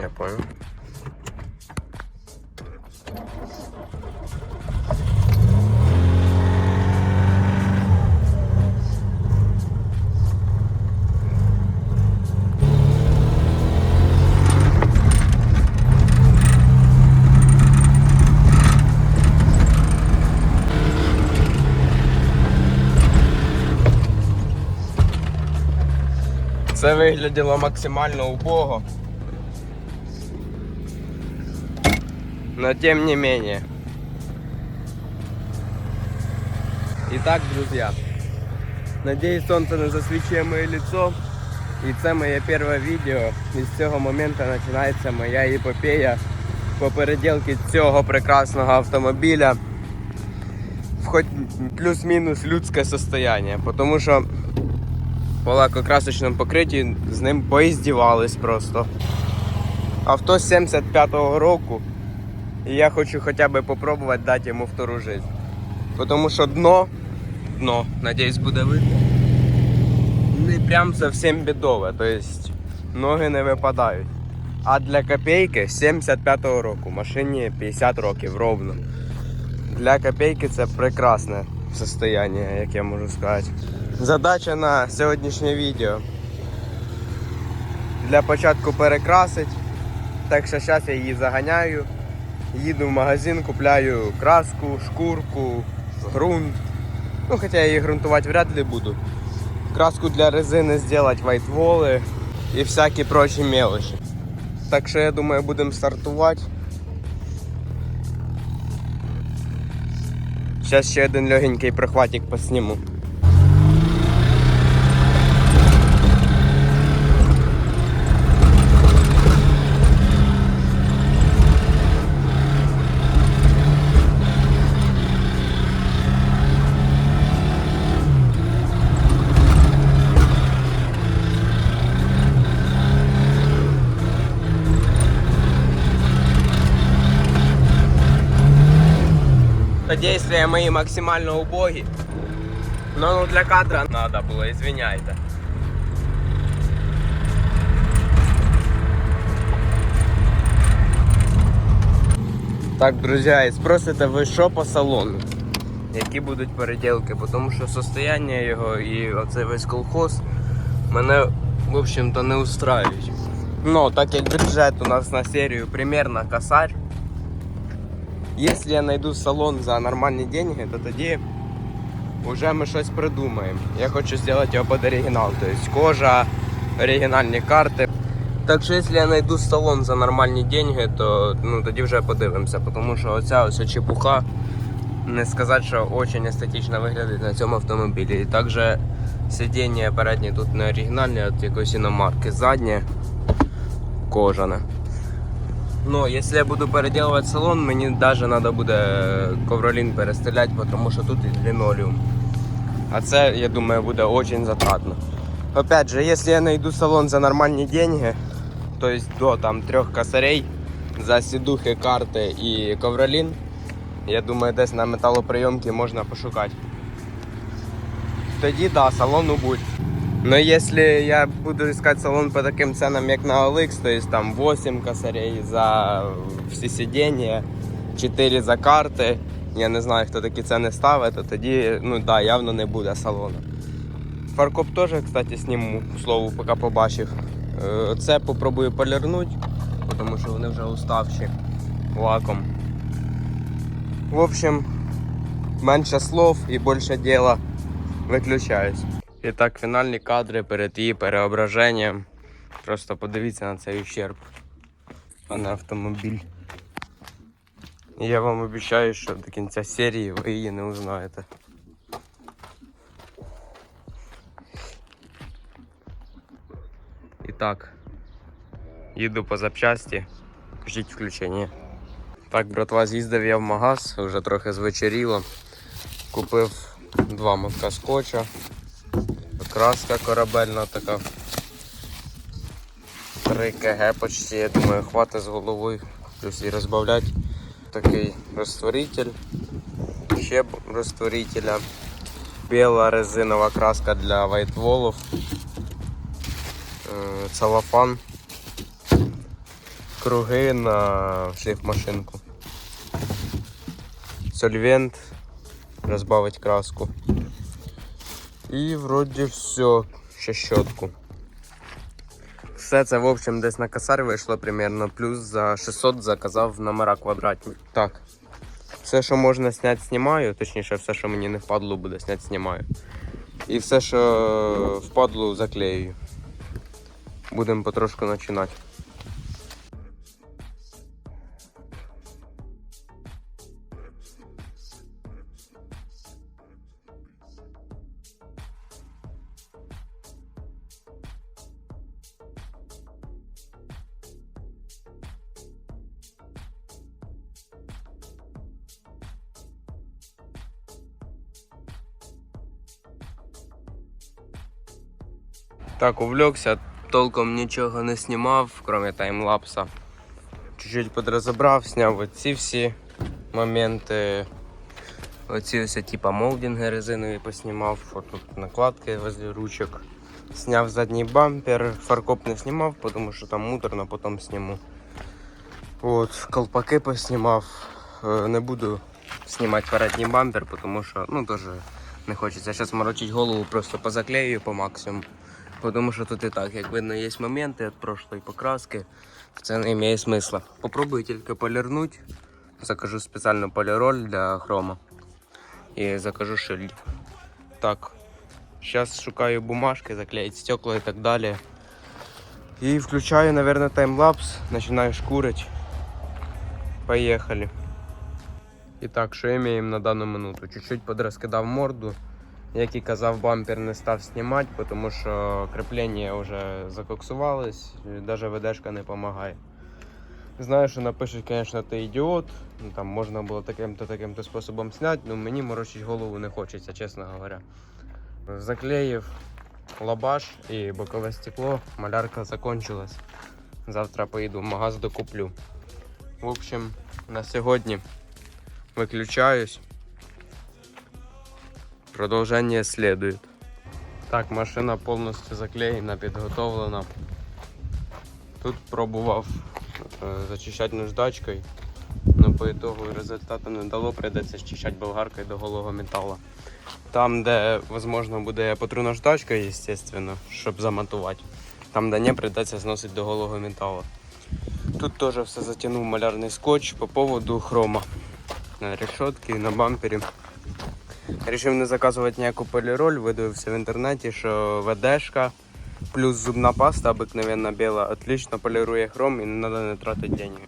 Я понял. Це вигляділо максимально убого. Но тем не менее. Итак, друзья, надеюсь, солнце не засвічує моє лицо. І це моє перше відео. І з цього моменту починається моя епопея по переділці цього прекрасного автомобіля в хоч плюс-мінус людське состояние. Тому що лакокрасочному покритті з ним поіздівались просто. Авто 75-го року. І я хочу хоча б попробувати дати йому втору жизнь. Тому що дно, дно, надіюсь, буде видно. Не прям зовсім бідове, тобто ноги не випадають. А для копійки 75-го року, машині 50 років ровно. Для копійки це прекрасне состояние, як я можу сказати. Задача на сьогоднішнє відео. Для початку перекрасить. Так що зараз я її заганяю. Їду в магазин, купляю краску, шкурку, ґрунт. Ну, хоча я її ґрунтувати вряд ли буду. Краску для резини зробити вайтволи і всякі прочі мелочі. Так що я думаю, будемо стартувати. Зараз ще один легенький прихватик посніму. Действия мои максимально убоги. Но ну для кадра надо было, извиняйте. Так, друзья, і спросите ви що по салону? Які будуть переділки, тому що состояння його і оцей весь колхоз мене, в общем-то, не устраивають. Ну, так як бюджет у нас на серію примерно косарь. Если я найду салон за нормальні деньги, то тоді вже ми щось придумаємо. Я хочу зробити його під оригінал, тобто кожа, оригінальні карти. Так що якщо я знайду салон за нормальні деньги, то ну, тоді вже подивимося, тому що оця ось чепуха, не сказати, що дуже естетично виглядає на цьому автомобілі. І також сидіння переднє тут не оригінальне, а якоїсь іномарки. Заднє кожане. Ну, якщо я буду переделывать салон, мені навіть треба буде ковролін перестріляти, тому що тут лінолеум. А це, я думаю, буде дуже затратно. Опять же, если я найду салон за нормальні деньги, то есть до там трех косарей за сідухи, карти і ковролін, я думаю, десь на металоприйомці можна пошукати. Тоді да, салон убудь. Но если я буду искать салон по таким ценам, як на OLX, то есть там 8 косарей за всі сидіння, 4 за карти, я не знаю, хто такі ціни ставить, то тоді, ну да, явно не буде салону. Фаркоп теж, кстати, зніму, к слову, поки побачив. Е, Це попробую полірнути, тому що вони вже уставші лаком. В общем, менше слов і більше діла. Виключаюсь. І так, фінальні кадри перед її переображенням. Просто подивіться на цей ущерб, а не автомобіль. Я вам обіцяю, що до кінця серії ви її не узнаєте. І так, їду по запчасті. Кажіть включення. Так, братва, з'їздив я в магаз, вже трохи звечеріло. Купив два мотка скотча. Краска корабельна така. 3 кг почти, я думаю, хватить з головою. Плюс і розбавлять. Такий розтворитель. Ще розтворителя. біла резинова краска для вайтволов, е, целофан, круги на шліфмашинку, сольвент, розбавить краску. І вроді все, ще щотку. Все це, в общем, десь на косарь вийшло примерно, плюс за 600 заказав номера квадратні. Так. Все, що можна зняти, знімаю, точніше, все, що мені не впадло буде зняти, знімаю. І все, що впадло, заклею. Будемо потрошку починати. Так, увлекся, толком нічого не знімав, крім таймлапса. Чуть-чуть подрозобрав, зняв оці всі моменти. Оці ось типа молдинги резинові поснімав, тут накладки возле ручок. Сняв задній бампер, фаркоп не знімав, тому що там муторно, потім зніму. От, колпаки поснімав. Е, Не буду знімати передній бампер, тому що ну, теж не хочеться. Зараз морочить голову, просто позаклею по максимуму. Потому що тут і так, як видно, є моменти від прошлої покраски. Це не має смисла. Попробую тільки полірнути. Закажу спеціальну поліроль для хрома. І закажу шильд. Так. Зараз шукаю бумажки, заклеїть стекла і так далі. І включаю, наверное, таймлапс, починаю шкурить. Поїхали. І так, що маємо на дану минуту? Чуть-чуть подрозкидав морду. Як і казав, бампер не став знімати, тому що кріплення вже закоксувались, навіть ведешка не допомагає. Знаю, що напишуть, звісно, ти ідіот, ну, там можна було таким-то таким-то способом зняти, але мені морочить голову не хочеться, чесно говоря. Заклеїв лабаш і бокове стекло, малярка закончилась. Завтра поїду в магаз докуплю. В общем, на сьогодні виключаюсь. Продолжение следует. Так, машина повністю заклеєна, підготовлена. Тут пробував е, зачищати наждачкою, але по ітогу результату не дало, прийдеться зчищати болгаркою до голого металу. Там, де можливо буде я потру наждачкою, звісно, щоб заматувати. Там, де не, прийдеться зносити до голого металу. Тут теж все затягнув малярний скотч по поводу хрома. На решетки, на бампері. Рішив не заказувати ніяку поліроль, видивився в інтернеті, що ВДшка плюс зубна паста обикновенна біла отлично полірує хром і не треба не тратити деньги.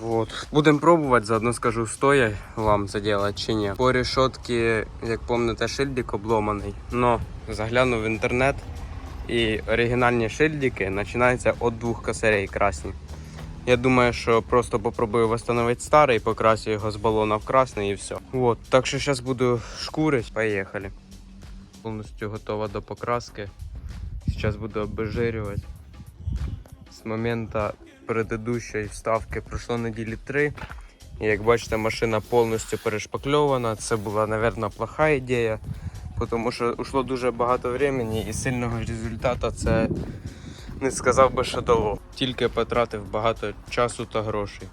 Вот. Будемо пробувати, заодно скажу, стоя вам це делать чи ні. По решетці, як пам'ятаєте, шильдик обломаний. Но заглянув в інтернет і оригінальні шильдики починаються від двох косарей красні. Я думаю, що просто попробую восстановити старий, покрасю його з балона в красний і все. Вот. Так що зараз буду шкурить. Поїхали. Повністю готова до покраски. Зараз буду обезжирювати. З моменту предыдущої вставки пройшло неділі три. І як бачите, машина повністю перешпакльована. Це була, мабуть, плоха ідея, тому що ушло дуже багато времени і сильного результату це не сказав би, що дало. Тільки потратив багато часу та грошей.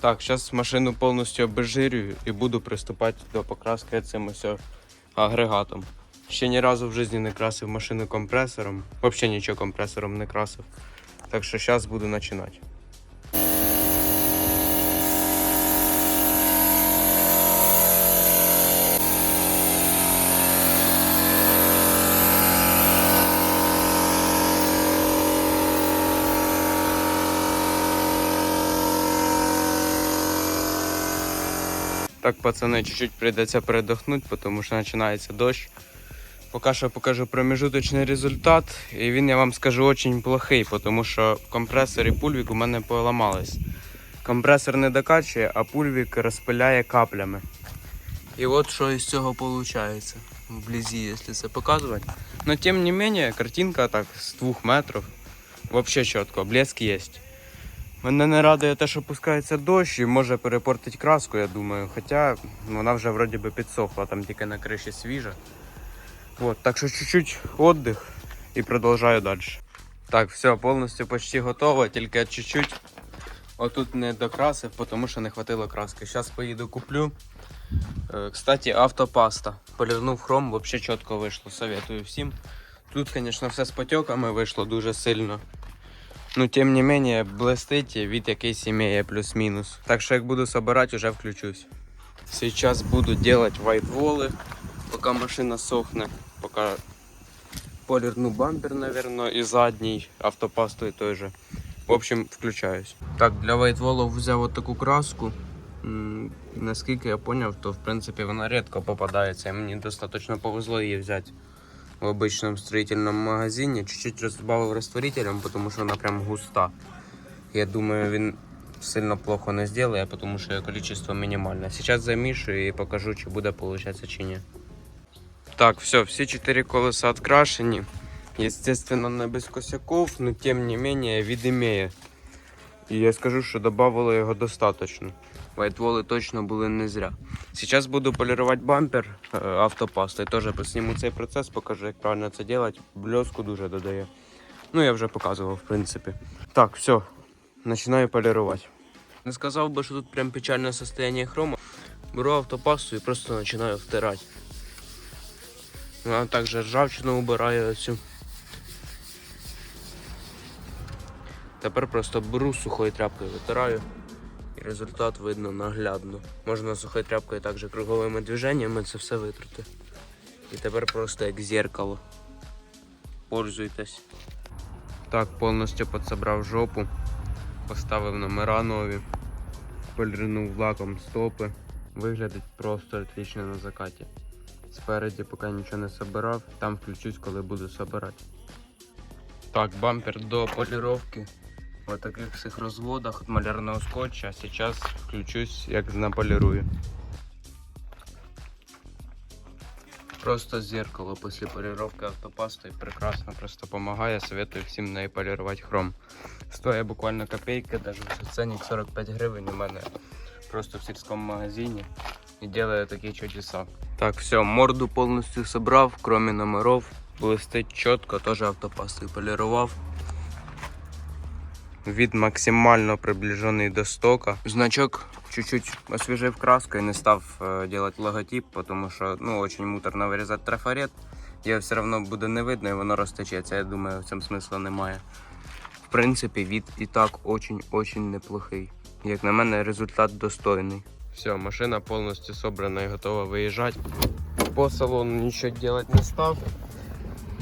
Так, зараз машину повністю обезжирюю і буду приступати до покраски цим ось агрегатом. Ще ні разу в житті не красив машину компресором. Взагалі нічого компресором не красив. Так що зараз буду починати. Так, пацани, чуть-чуть прийдеться передохнути, тому що починається дощ. Поки що покажу промежуточний результат. І він, я вам скажу, очень плохий, тому що компресор і пульвік у мене поламались. Компресор не докачує, а пульвік розпиляє каплями. І от що із цього виходить. Вблизі, якщо це показувати. Но тим не менее, картинка так з 2 метрів. Вообще чітко, блеск є. Мене не радує те, що пускається дощ і може перепортити краску, я думаю. Хоча вона вже вроді би підсохла, там тільки на криші свіжа. От, так що чуть-чуть віддих і продовжую далі. Так, все, повністю почти готово, тільки чуть-чуть отут не докрасив, тому що не хватило краски. Зараз поїду куплю. Е, Кстати, автопаста. Полірнув хром, взагалі чітко вийшло. Советую всім. Тут, звісно, все з потеками вийшло дуже сильно. Ну, тим не менее, блестить від якийсь імеє плюс-мінус. Так що як буду собирати, вже включусь. Сейчас буду делать вайтволы, пока машина сохне, пока полирну бампер, наверное, и задний автопасту и той же. В общем, включаюсь. Так, для вайтволов взяв вот таку краску. Наскільки я поняв, то в принципі вона рідко попадається. Мені достатньо повезло її взяти в обычном строительном магазине. Чуть-чуть розбавив растворителем, тому що вона прям густа. Я думаю, він сильно плохо не сделає, що його количество мінімальне. Сейчас замішую і покажу, чи буде получаться чи ні. Так, все, всі чотири колеса открашені. Естественно, не без косяков, но тем не менее вид имеє. І я скажу, що додавало його достаточно. Вайтволи точно були не зря. Сейчас буду полірувати бампер е, автопастою. Теж посніму цей процес, покажу, як правильно це робити. Блеску дуже додає. Ну, я вже показував, в принципі. Так, все, починаю полірувати. Не сказав би, що тут прям печальне состояние хрома. Беру автопасту і просто починаю втирати. А також ржавчину убираю цю. Тепер просто беру сухою тряпкою витираю. І результат видно наглядно. Можна сухою тряпкою також круговими движеннями це все витрати. І тепер просто як зеркало. Пользуйтесь. Так, повністю підсобрав жопу, поставив номера нові, полірнув лаком стопи. Виглядить просто отлично на закаті. Спереді поки нічого не собирав, там включусь, коли буду собирати. Так, бампер до поліровки. В таких всіх розводах от малярного скотча. Сейчас включусь, як наполірую. Просто зеркало після поліровки автопастою прекрасно просто допомагає. Советую всім нею полірувати хром. Стоїть буквально копейки, навіть ценник 45 гривень у мене просто в сільському магазині і делаю такі чудеса. Так, все, морду повністю собрав, кроме номеров. Блистить чітко, теж автопастою полірував. Від максимально приближений до стока. Значок чуть-чуть освіжив краску і не став е, делать логотип, тому що ну, очень муторно вирізати трафарет. Його все одно буде не видно і воно розтечеться. Я думаю, в цьому смисла немає. В принципі, від і так очень-очень неплохий. Як на мене, результат достойний. Все, машина повністю собрана і готова виїжджати. По салону нічого робити не став,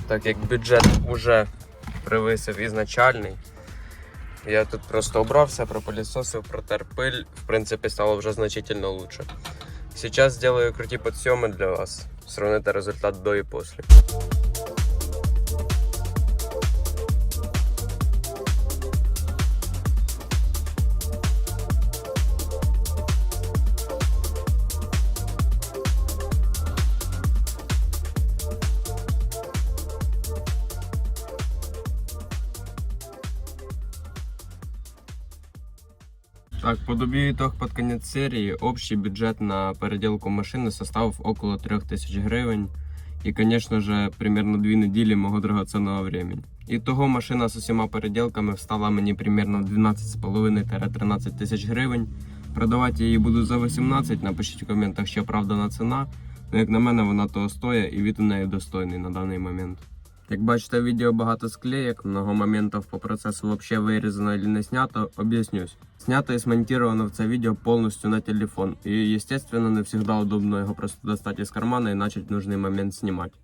так як бюджет вже превисив ізначальний. Я тут просто убрався, пропылесосив, протер пыль. В принципе, стало вже значительно лучше. Сейчас сделаю круті подсъемы для вас. Сравните результат до і после. Так, подобью итог под конец серии. Общий бюджет на переделку машины составив около 3000 гривень. І, звісно ж, примерно 2 неділі мого драгоценного времени. Ітого машина з усіма переділками встала мені примерно 12,5-13 тисяч гривень. Продавати її буду за 18. Напишіть в коментах, що оправдана ціна. Ну, як на мене, вона того стоїть і від у неї достойний на даний момент. Як бачите, в відео багато склеєк, много моментів по процесу взагалі вирізано или не снято, об'яснюсь. Снято і смонтировано в це відео повністю на телефон. І, естественно, не завжди удобно його просто достати із кармана і почати нужний момент знімати.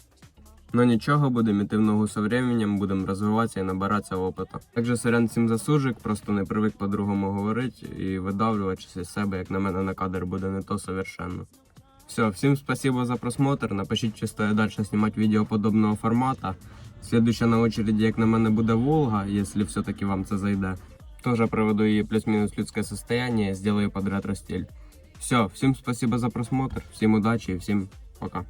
Но нічого, будемо йти в ногу со временем, будемо розвиватися і набиратися опиту. Также сорян всім за просто не привик по-другому говорити і видавлюватися з себе, як на мене на кадр буде не то совершенно. Все, всем спасибо за просмотр. Напишіть, чи стоїть далі знімати відео подобного формата. Слідуюча на очереди, як на мене, буде Волга, якщо все-таки вам це зайде. Тоже проведу її плюс-мінус людське состояние, сделаю под ретро стиль. Все, всем спасибо за просмотр, всем удачи и всем пока.